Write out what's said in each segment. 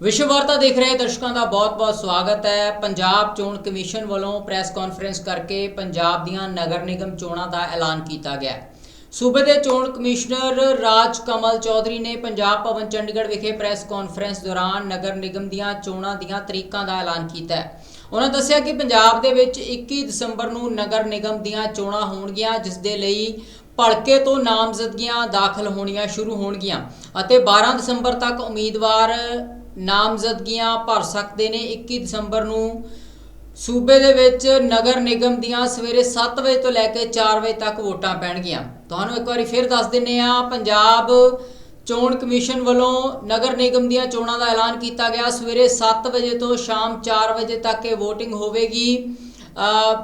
ਵਿਸ਼ਵ ਵਾਰਤਾ ਦੇਖ ਰਹੇ ਦਰਸ਼ਕਾਂ ਦਾ ਬਹੁਤ-ਬਹੁਤ ਸਵਾਗਤ ਹੈ ਪੰਜਾਬ ਚੋਣ ਕਮਿਸ਼ਨ ਵੱਲੋਂ ਪ੍ਰੈਸ ਕਾਨਫਰੰਸ ਕਰਕੇ ਪੰਜਾਬ ਦੀਆਂ ਨਗਰ ਨਿਗਮ ਚੋਣਾਂ ਦਾ ਐਲਾਨ ਕੀਤਾ ਗਿਆ ਹੈ। ਸੂਬੇ ਦੇ ਚੋਣ ਕਮਿਸ਼ਨਰ ਰਾਜ ਕਮਲ ਚੌਧਰੀ ਨੇ ਪੰਜਾਬ ਭਵਨ ਚੰਡੀਗੜ੍ਹ ਵਿਖੇ ਪ੍ਰੈਸ ਕਾਨਫਰੰਸ ਦੌਰਾਨ ਨਗਰ ਨਿਗਮ ਦੀਆਂ ਚੋਣਾਂ ਦੀਆਂ ਤਰੀਕਾਂ ਦਾ ਐਲਾਨ ਕੀਤਾ ਹੈ ਉਹਨਾਂ ਦੱਸਿਆ ਕਿ ਪੰਜਾਬ ਦੇ ਵਿੱਚ 21 ਦਸੰਬਰ ਨੂੰ ਨਗਰ ਨਿਗਮ ਦੀਆਂ ਚੋਣਾਂ ਹੋਣਗੀਆਂ, ਜਿਸ ਦੇ ਲਈ ਭਲਕੇ ਤੋਂ ਨਾਮਜ਼ਦਗੀਆਂ ਦਾਖਲ ਹੋਣੀਆਂ ਸ਼ੁਰੂ ਹੋਣਗੀਆਂ ਅਤੇ 12 ਦਸੰਬਰ ਤੱਕ ਉਮੀਦਵਾਰ ਨਾਮਜ਼ਦਗੀਆਂ ਭਰ ਸਕਦੇ ਨੇ। 21 ਦਸੰਬਰ ਨੂੰ ਸੂਬੇ ਦੇ ਵਿੱਚ ਨਗਰ ਨਿਗਮ ਦੀਆਂ ਸਵੇਰੇ 7 ਵਜੇ ਤੋਂ ਲੈ ਕੇ 4 ਵਜੇ ਤੱਕ ਵੋਟਾਂ ਪੈਣਗੀਆਂ। ਤੁਹਾਨੂੰ ਇੱਕ ਵਾਰੀ ਫਿਰ ਦੱਸ ਦਿੰਨੇ ਆ ਪੰਜਾਬ ਚੋਣ ਕਮਿਸ਼ਨ ਵੱਲੋਂ ਨਗਰ ਨਿਗਮ ਦੀਆਂ ਚੋਣਾਂ ਦਾ ਐਲਾਨ ਕੀਤਾ ਗਿਆ। ਸਵੇਰੇ 7 ਵਜੇ ਤੋਂ ਸ਼ਾਮ 4 ਵਜੇ ਤੱਕ ਇਹ VOTING ਹੋਵੇਗੀ। ਅ,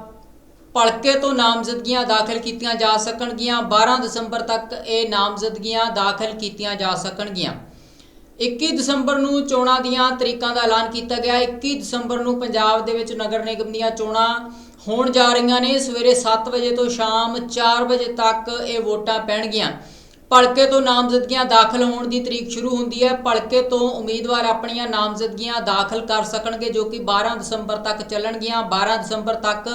ਭਲਕੇ ਤੋਂ ਨਾਮਜ਼ਦਗੀਆਂ ਦਾਖਲ ਕੀਤੀਆਂ ਜਾ ਸਕਣਗੀਆਂ। 12 ਦਸੰਬਰ ਤੱਕ ਇਹ ਨਾਮਜ਼ਦਗੀਆਂ ਦਾਖਲ ਕੀਤੀਆਂ ਜਾ ਸਕਣਗੀਆਂ। 21 ਦਸੰਬਰ ਨੂੰ ਚੋਣਾਂ ਦੀਆਂ ਤਰੀਕਾਂ ਦਾ ਐਲਾਨ ਕੀਤਾ ਗਿਆ। 21 ਦਸੰਬਰ ਨੂੰ ਪੰਜਾਬ ਦੇ ਵਿੱਚ ਨਗਰ ਨਿਗਮ ਦੀਆਂ ਚੋਣਾਂ ਹੋਣ ਜਾ ਰਹੀਆਂ ਨੇ। ਸਵੇਰੇ 7 ਵਜੇ ਤੋਂ ਸ਼ਾਮ 4 ਵਜੇ ਤੱਕ ਇਹ ਵੋਟਾਂ ਪੈਣਗੀਆਂ। ਭਲਕੇ ਤੋਂ ਨਾਮਜ਼ਦਗੀਆਂ ਦਾਖਲ ਹੋਣ ਦੀ ਤਰੀਕ ਸ਼ੁਰੂ ਹੁੰਦੀ ਹੈ। ਭਲਕੇ ਤੋਂ ਉਮੀਦਵਾਰ ਆਪਣੀਆਂ ਨਾਮਜ਼ਦਗੀਆਂ ਦਾਖਲ ਕਰ ਸਕਣਗੇ, ਜੋ ਕਿ 12 ਦਸੰਬਰ ਤੱਕ ਚੱਲਣਗੀਆਂ। 12 ਦਸੰਬਰ ਤੱਕ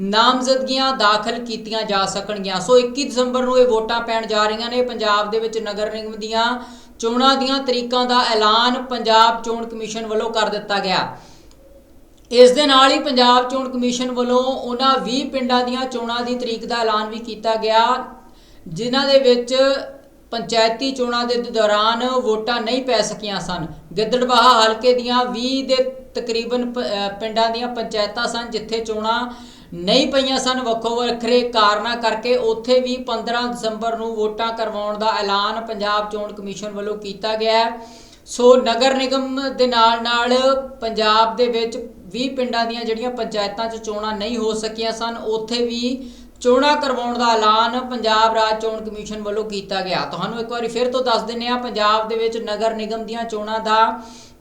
ਨਾਮਜ਼ਦਗੀਆਂ ਦਾਖਲ ਕੀਤੀਆਂ ਜਾ ਸਕਣਗੀਆਂ। ਸੋ 21 ਦਸੰਬਰ ਨੂੰ ਇਹ ਵੋਟਾਂ ਪੈਣ ਜਾ ਰਹੀਆਂ ਨੇ। ਪੰਜਾਬ ਦੇ ਵਿੱਚ ਨਗਰ ਨਿਗਮ ਦੀਆਂ ਚੋਣਾਂ ਦੀਆਂ ਤਰੀਕਾਂ ਦਾ ਐਲਾਨ ਪੰਜਾਬ ਚੋਣ ਕਮਿਸ਼ਨ ਵੱਲੋਂ ਕਰ ਦਿੱਤਾ ਗਿਆ। ਇਸ ਦੇ ਨਾਲ ਹੀ ਪੰਜਾਬ ਚੋਣ ਕਮਿਸ਼ਨ ਵੱਲੋਂ ਉਹਨਾਂ 20 ਪਿੰਡਾਂ ਦੀਆਂ ਚੋਣਾਂ ਦੀ ਤਰੀਕ ਦਾ ਐਲਾਨ ਵੀ ਕੀਤਾ ਗਿਆ, ਜਿਨ੍ਹਾਂ ਦੇ ਵਿੱਚ ਪੰਚਾਇਤੀ ਚੋਣਾਂ ਦੇ ਦੌਰਾਨ ਵੋਟਾਂ ਨਹੀਂ ਪੈ ਸਕੀਆਂ ਸਨ। ਗਿੱਦੜਬਾਹਾ ਹਲਕੇ ਦੀਆਂ 20 ਦੇ ਤਕਰੀਬਨ ਪਿੰਡਾਂ ਦੀਆਂ ਪੰਚਾਇਤਾਂ ਸਨ, ਜਿੱਥੇ ਚੋਣਾਂ ਨਹੀਂ ਪਈਆਂ ਸਨ। ਵੱਖੋ ਵੱਖਰੇ ਕਾਰਨਾਂ ਕਰਕੇ ਉੱਥੇ ਵੀ 15 ਦਸੰਬਰ ਨੂੰ ਵੋਟਾਂ ਕਰਵਾਉਣ ਦਾ ਐਲਾਨ ਪੰਜਾਬ ਚੋਣ ਕਮਿਸ਼ਨ ਵੱਲੋਂ ਕੀਤਾ ਗਿਆ ਸੋ ਨਗਰ ਨਿਗਮ ਦੇ ਨਾਲ ਨਾਲ ਪੰਜਾਬ ਦੇ ਵਿੱਚ 20 ਪਿੰਡਾਂ ਦੀਆਂ ਜਿਹੜੀਆਂ ਪੰਚਾਇਤਾਂ 'ਚ ਚੋਣਾਂ ਨਹੀਂ ਹੋ ਸਕੀਆਂ ਸਨ, ਉੱਥੇ ਵੀ ਚੋਣਾਂ ਕਰਵਾਉਣ ਦਾ ਐਲਾਨ ਪੰਜਾਬ ਰਾਜ ਚੋਣ ਕਮਿਸ਼ਨ ਵੱਲੋਂ ਕੀਤਾ ਗਿਆ। ਤੁਹਾਨੂੰ ਇੱਕ ਵਾਰੀ ਫਿਰ ਤੋਂ ਦੱਸ ਦਿੰਨੇ ਆ ਪੰਜਾਬ ਦੇ ਵਿੱਚ ਨਗਰ ਨਿਗਮ ਦੀਆਂ ਚੋਣਾਂ ਦਾ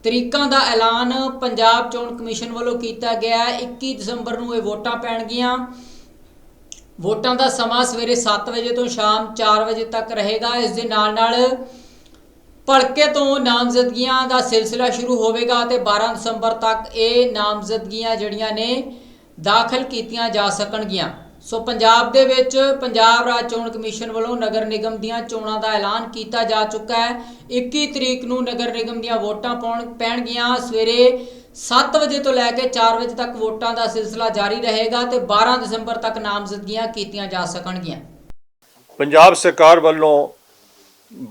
ਤਰੀਕਾਂ ਦਾ ਐਲਾਨ ਪੰਜਾਬ ਚੋਣ ਕਮਿਸ਼ਨ ਵੱਲੋਂ ਕੀਤਾ ਗਿਆ ਹੈ। 21 ਦਸੰਬਰ ਨੂੰ ਇਹ ਵੋਟਾਂ ਪੈਣਗੀਆਂ। ਵੋਟਾਂ ਦਾ ਸਮਾਂ ਸਵੇਰੇ 7 ਵਜੇ ਤੋਂ ਸ਼ਾਮ 4 ਵਜੇ ਤੱਕ ਰਹੇਗਾ। ਇਸ ਦੇ ਨਾਲ ਨਾਲ ਭਲਕੇ ਤੋਂ ਨਾਮਜ਼ਦਗੀਆਂ ਦਾ ਸਿਲਸਿਲਾ ਸ਼ੁਰੂ ਹੋਵੇਗਾ ਤੇ 12 ਦਸੰਬਰ ਤੱਕ ਇਹ ਨਾਮਜ਼ਦਗੀਆਂ ਜਿਹੜੀਆਂ ਨੇ ਦਾਖਲ ਕੀਤੀਆਂ ਜਾ ਸਕਣਗੀਆਂ। ਸੋ ਪੰਜਾਬ ਦੇ ਵਿੱਚ ਪੰਜਾਬ ਰਾਜ ਚੋਣ ਕਮਿਸ਼ਨ ਵੱਲੋਂ ਨਗਰ ਨਿਗਮ ਦੀਆਂ ਚੋਣਾਂ ਦਾ ਐਲਾਨ ਕੀਤਾ ਜਾ ਚੁੱਕਾ ਹੈ। 21 ਤਰੀਕ ਨੂੰ ਨਗਰ ਨਿਗਮ ਦੀਆਂ ਵੋਟਾਂ ਪਾਉਣ ਪੈਣਗੀਆਂ। ਸਵੇਰੇ 7 ਵਜੇ ਤੋਂ ਲੈ ਕੇ 4 ਵਜੇ ਤੱਕ ਵੋਟਾਂ ਦਾ ਸਿਲਸਿਲਾ ਜਾਰੀ ਰਹੇਗਾ ਤੇ 12 ਦਸੰਬਰ ਤੱਕ ਨਾਮਜ਼ਦਗੀਆਂ ਕੀਤੀਆਂ ਜਾ ਸਕਣਗੀਆਂ। ਪੰਜਾਬ ਸਰਕਾਰ ਵੱਲੋਂ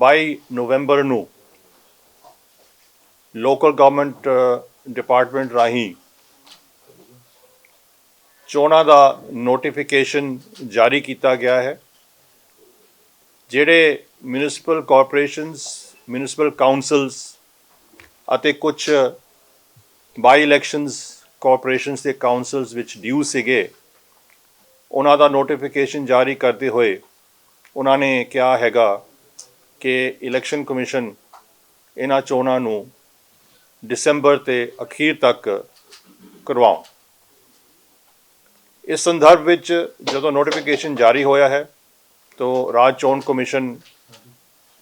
22 ਨਵੰਬਰ ਨੂੰ ਲੋਕਲ ਗਵਰਨਮੈਂਟ ਡਿਪਾਰਟਮੈਂਟ ਰਾਹੀਂ ਚੋਣਾਂ ਦਾ ਨੋਟੀਫਿਕੇਸ਼ਨ ਜਾਰੀ ਕੀਤਾ ਗਿਆ ਹੈ, ਜਿਹੜੇ ਮਿਊਨਿਸਪਲ ਕਾਰਪੋਰੇਸ਼ਨਸ ਮਿਊਨਿਸਪਲ ਕਾਉਂਸਲਸ ਅਤੇ ਕੁਝ ਬਾਈ ਇਲੈਕਸ਼ਨਸ ਕਾਰਪੋਰੇਸ਼ਨਸ ਦੇ ਕਾਉਂਸਲਸ ਵਿੱਚ ਡਿਊ ਸੀਗੇ, ਉਹਨਾਂ ਦਾ ਨੋਟੀਫਿਕੇਸ਼ਨ ਜਾਰੀ ਕਰਦੇ ਹੋਏ ਉਹਨਾਂ ਨੇ ਕਿਹਾ ਹੈਗਾ ਕਿ ਇਲੈਕਸ਼ਨ ਕਮਿਸ਼ਨ ਇਹਨਾਂ ਚੋਣਾਂ ਨੂੰ ਦਸੰਬਰ ਤੇ ਅਖੀਰ ਤੱਕ ਕਰਵਾਉਣ। ਇਸ ਸੰਦਰਭ ਵਿੱਚ ਜਦੋਂ ਨੋਟੀਫਿਕੇਸ਼ਨ ਜਾਰੀ ਹੋਇਆ ਹੈ, ਤਾਂ ਰਾਜ ਚੋਣ ਕਮਿਸ਼ਨ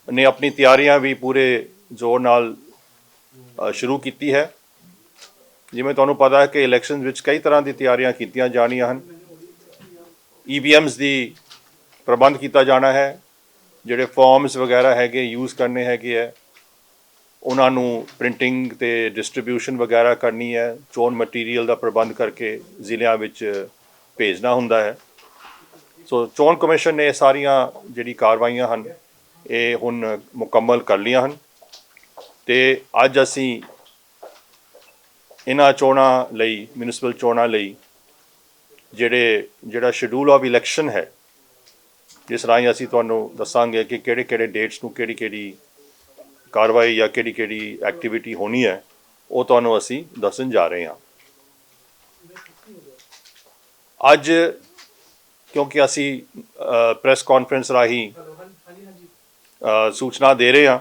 ਨੇ ਆਪਣੀ ਤਿਆਰੀਆਂ ਵੀ ਪੂਰੇ ਜ਼ੋਰ ਨਾਲ ਸ਼ੁਰੂ ਕੀਤੀ ਹੈ। ਜਿਵੇਂ ਤੁਹਾਨੂੰ ਪਤਾ ਹੈ ਕਿ ਇਲੈਕਸ਼ਨ ਵਿੱਚ ਕਈ ਤਰ੍ਹਾਂ ਦੀ ਤਿਆਰੀਆਂ ਕੀਤੀਆਂ ਜਾਣੀਆਂ ਹਨ। ਈਵੀਐਮਸ ਦੀ ਪ੍ਰਬੰਧ ਕੀਤਾ ਜਾਣਾ ਹੈ, ਜਿਹੜੇ ਫਾਰਮਸ ਵਗੈਰਾ ਹੈਗੇ ਯੂਜ਼ ਕਰਨੇ ਹੈਗੇ ਹੈ, ਉਹਨਾਂ ਨੂੰ ਪ੍ਰਿੰਟਿੰਗ ਤੇ ਡਿਸਟ੍ਰੀਬਿਊਸ਼ਨ ਵਗੈਰਾ ਕਰਨੀ ਹੈ, ਚੋਣ ਮਟੀਰੀਅਲ ਦਾ ਪ੍ਰਬੰਧ ਕਰਕੇ ਜ਼ਿਲ੍ਹਿਆਂ ਵਿੱਚ ਭੇਜਣਾ ਹੁੰਦਾ ਹੈ। ਸੋ ਚੋਣ ਕਮਿਸ਼ਨ ਨੇ ਇਹ ਸਾਰੀਆਂ ਜਿਹੜੀ ਕਾਰਵਾਈਆਂ ਹਨ, ਇਹ ਹੁਣ ਮੁਕੰਮਲ ਕਰ ਲਈਆਂ ਹਨ। ਤੇ ਅੱਜ ਅਸੀਂ ਇਹਨਾਂ ਚੋਣਾਂ ਲਈ, ਮਿਊਨਿਸਪਲ ਚੋਣਾਂ ਲਈ ਜਿਹੜੇ, ਜਿਹੜਾ ਸ਼ਡਿਊਲ ਆਫ ਇਲੈਕਸ਼ਨ ਹੈ, ਜਿਸ ਰਾਹੀਂ ਅਸੀਂ ਤੁਹਾਨੂੰ ਦੱਸਾਂਗੇ ਕਿ ਕਿਹੜੇ ਕਿਹੜੇ ਡੇਟਸ ਨੂੰ ਕਿਹੜੀ ਕਿਹੜੀ ਕਾਰਵਾਈ ਜਾਂ ਕਿਹੜੀ ਕਿਹੜੀ ਐਕਟੀਵਿਟੀ ਹੋਣੀ ਹੈ, ਉਹ ਤੁਹਾਨੂੰ ਅਸੀਂ ਦੱਸਣ ਜਾ ਰਹੇ ਹਾਂ। ਅੱਜ ਕਿਉਂਕਿ ਅਸੀਂ ਪ੍ਰੈਸ ਕਾਨਫਰੰਸ ਰਾਹੀਂ ਸੂਚਨਾ ਦੇ ਰਹੇ ਹਾਂ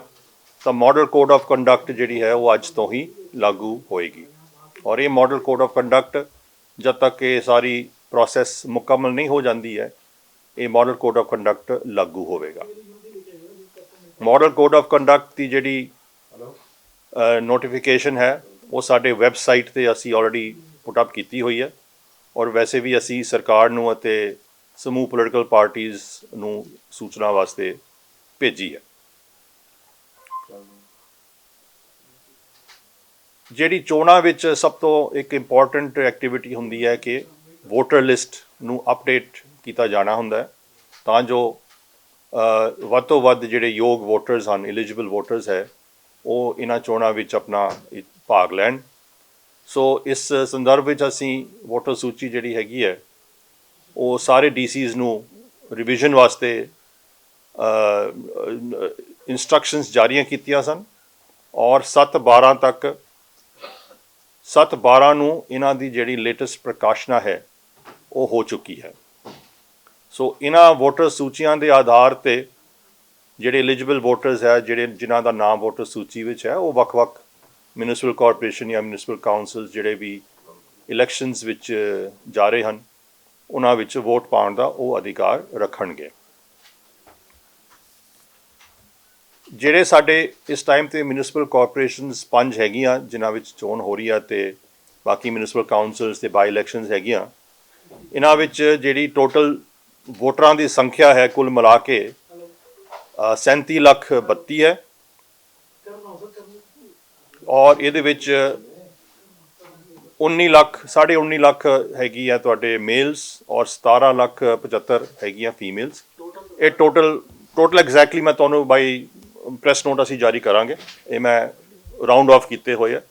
ਤਾਂ ਮਾਡਲ ਕੋਡ ਆਫ ਕੰਡਕਟ ਜਿਹੜੀ ਹੈ ਉਹ ਅੱਜ ਤੋਂ ਹੀ ਲਾਗੂ ਹੋਏਗੀ। ਔਰ ਇਹ ਮਾਡਲ ਕੋਡ ਆਫ ਕੰਡਕਟ ਜਦ ਤੱਕ ਇਹ ਸਾਰੀ ਪ੍ਰੋਸੈਸ ਮੁਕੰਮਲ ਨਹੀਂ ਹੋ ਜਾਂਦੀ ਹੈ ਇਹ ਮਾਡਲ ਕੋਡ ਆਫ ਕੰਡਕਟ ਲਾਗੂ ਹੋਵੇਗਾ। ਮਾਡਲ ਕੋਡ ਆਫ ਕੰਡਕਟ ਦੀ ਜਿਹੜੀ ਨੋਟੀਫਿਕੇਸ਼ਨ ਹੈ ਉਹ ਸਾਡੇ ਵੈਬਸਾਈਟ ਤੇ ਅਸੀਂ ਆਲਰੇਡੀ ਪੁੱਟ ਅਪ ਕੀਤੀ ਹੋਈ ਹੈ। ਔਰ ਵੈਸੇ ਵੀ ਅਸੀਂ ਸਰਕਾਰ ਨੂੰ ਅਤੇ ਸਮੂਹ ਪੋਲੀਟੀਕਲ ਪਾਰਟੀਆਂ ਨੂੰ ਸੂਚਨਾ ਵਾਸਤੇ ਭੇਜੀ ਹੈ। ਜਿਹੜੀ ਚੋਣਾਂ ਵਿੱਚ ਸਭ ਤੋਂ ਇੱਕ ਇੰਪੋਰਟੈਂਟ ਐਕਟੀਵਿਟੀ ਹੁੰਦੀ ਹੈ ਕਿ ਵੋਟਰ ਲਿਸਟ ਨੂੰ ਅਪਡੇਟ ਕੀਤਾ ਜਾਣਾ ਹੁੰਦਾ ਹੈ। ਤਾਂ ਜੋ ਵੱਧ ਤੋਂ ਵੱਧ ਜਿਹੜੇ ਯੋਗ ਵੋਟਰਸ ਹਨ ਐਲੀਜੀਬਲ ਵੋਟਰਸ ਹੈ, ਉਹ ਇਹਨਾਂ ਚੋਣਾਂ ਵਿੱਚ ਆਪਣਾ ਭਾਗ ਲੈਣ। ਸੋ ਇਸ ਸੰਦਰਭ ਵਿੱਚ ਅਸੀਂ ਵੋਟਰ ਸੂਚੀ ਜਿਹੜੀ ਹੈਗੀ ਹੈ, ਉਹ ਸਾਰੇ ਡੀਸੀਜ਼ ਨੂੰ ਰਿਵੀਜ਼ਨ ਵਾਸਤੇ ਇਨਸਟਰਕਸ਼ਨਸ ਜਾਰੀਆਂ ਕੀਤੀਆਂ ਸਨ ਔਰ 7 12 ਤੱਕ 7 12 ਨੂੰ ਇਹਨਾਂ ਦੀ ਜਿਹੜੀ ਲੇਟੈਸਟ ਪ੍ਰਕਾਸ਼ਨਾ ਹੈ, ਉਹ ਹੋ ਚੁੱਕੀ ਹੈ। ਸੋ ਇਹਨਾਂ ਵੋਟਰ ਸੂਚੀਆਂ ਦੇ ਆਧਾਰ ਤੇ ਜਿਹੜੇ ਐਲੀਜੀਬਲ ਵੋਟਰਸ ਹੈ, ਜਿਹੜੇ, ਜਿਨ੍ਹਾਂ ਦਾ ਨਾਮ ਵੋਟਰ ਸੂਚੀ ਵਿੱਚ ਹੈ, ਉਹ ਵੱਖ-ਵੱਖ ਮਿਊਨਿਸਪਲ ਕਾਰਪੋਰੇਸ਼ਨ ਜਾਂ ਮਿਊਨਿਸਪਲ ਕਾਉਂਸਲ ਜਿਹੜੇ ਵੀ ਇਲੈਕਸ਼ਨਸ ਵਿੱਚ ਜਾ ਰਹੇ ਹਨ ਉਹਨਾਂ ਵਿੱਚ ਵੋਟ ਪਾਉਣ ਦਾ ਉਹ ਅਧਿਕਾਰ ਰੱਖਣਗੇ। ਜਿਹੜੇ ਸਾਡੇ ਇਸ ਟਾਈਮ ਤੇ ਮਿਊਨਿਸਪਲ ਕਾਰਪੋਰੇਸ਼ਨਸ ਪੰਜ ਹੈਗੀਆਂ ਜਿਨ੍ਹਾਂ ਵਿੱਚ ਚੋਣ ਹੋ ਰਹੀ ਹੈ ਤੇ ਬਾਕੀ ਮਿਊਨਿਸਪਲ ਕਾਉਂਸਲਸ ਤੇ ਬਾਈ ਇਲੈਕਸ਼ਨਸ ਹੈਗੀਆਂ ਇਹਨਾਂ ਵਿੱਚ ਜਿਹੜੀ ਟੋਟਲ ਵੋਟਰਾਂ ਦੀ ਸੰਖਿਆ ਹੈ ਕੁੱਲ ਮਿਲਾ ਕੇ ਅ, 37 ਲੱਖ 32 ਹੈ। ਔਰ ਇਹਦੇ ਵਿੱਚ 19 ਲੱਖ 19.5 ਲੱਖ ਹੈਗੀ ਆ ਤੁਹਾਡੇ ਮੇਲਸ ਔਰ 17 ਲੱਖ 75 ਹੈਗੀਆਂ ਫੀਮੇਲਸ ਇਹ ਟੋਟਲ ਟੋਟਲ ਐਗਜ਼ੈਕਟਲੀ ਮੈਂ ਤੁਹਾਨੂੰ ਬਾਈ ਪ੍ਰੈਸ ਨੋਟ ਅਸੀਂ ਜਾਰੀ ਕਰਾਂਗੇ। ਇਹ ਮੈਂ ਰਾਉਂਡ ਆਫ ਕੀਤੇ ਹੋਏ ਆ।